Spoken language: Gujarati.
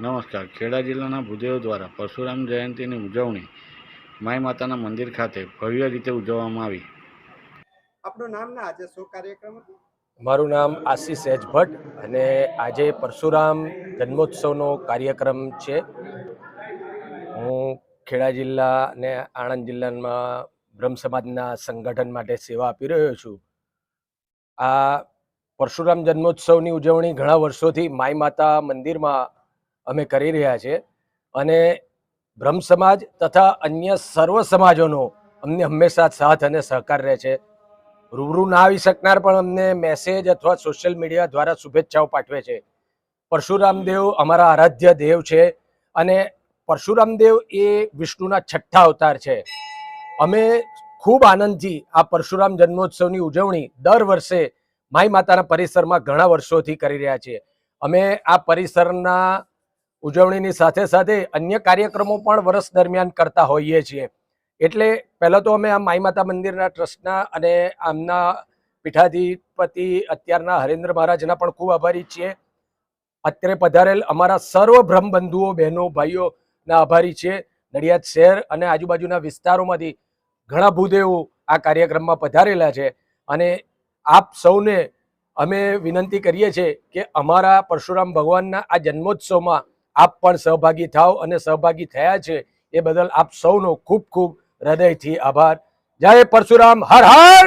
નમસ્કાર. ખેડા જિલ્લાના ભૂદેવો દ્વારા પરશુરામ જયંતીની ઉજવણી માઈ માતાના મંદિર ખાતે ભવ્ય રીતે ઉજવવામાં આવી. આપનું નામ ને આજે શું કાર્યક્રમ મારું નામ આશીષ એચ ભટ્ટ અને આજે પરશુરામ જન્મોત્સવનો કાર્યક્રમ છે. હું ખેડા જિલ્લા અને આણંદ જિલ્લામાં બ્રહ્મ સમાજના સંગઠન માટે સેવા આપી રહ્યો છું. આ પરશુરામ જન્મોત્સવની ઉજવણી ઘણા વર્ષોથી માઈ માતા મંદિરમાં અમે કરી રહ્યા છે અને બ્રહ્મ સમાજ તથા અન્ય સર્વ સમાજોનો અમને હંમેશા સાથ અને સહકાર રહે છે. રૂબરૂ ના આવી શકનાર પણ અમને મેસેજ અથવા સોશિયલ મીડિયા દ્વારા શુભેચ્છાઓ પાઠવે છે. પરશુરામ દેવ અમારા આરાધ્ય દેવ છે અને પરશુરામ દેવ એ વિષ્ણુના છઠ્ઠા અવતાર છે. અમે ખૂબ આનંદથી આ પરશુરામ જન્મોત્સવની ઉજવણી દર વર્ષે માઈ માતાના પરિસરમાં ઘણા વર્ષોથી કરી રહ્યા છીએ. અમે આ પરિસરના ઉજવણીની સાથે સાથે અન્ય કાર્યક્રમો પણ વર્ષ દરમિયાન કરતા હોઈએ છીએ. એટલે પહેલાં તો અમે આ માઈ માતા મંદિરના ટ્રસ્ટના અને આમના પીઠાધિપતિ અત્યારના હરેન્દ્ર મહારાજના પણ ખૂબ આભારી છીએ. અત્યારે પધારેલ અમારા સર્વ બ્રહ્મબંધુઓ બહેનો, ભાઈઓના આભારી છીએ. નડિયાદ શહેર અને આજુબાજુના વિસ્તારોમાંથી ઘણા ભૂદેવો આ કાર્યક્રમમાં પધારેલા છે. અને આપ સૌને અમે વિનંતી કરીએ છીએ કે અમારા પરશુરામ ભગવાનના આ જન્મોત્સવમાં આપ પણ સહભાગી થાવ અને સહભાગી થયા છે એ બદલ આપ સૌનો ખૂબ ખૂબ હૃદયથી આભાર. જય પરશુરામ, હર હર!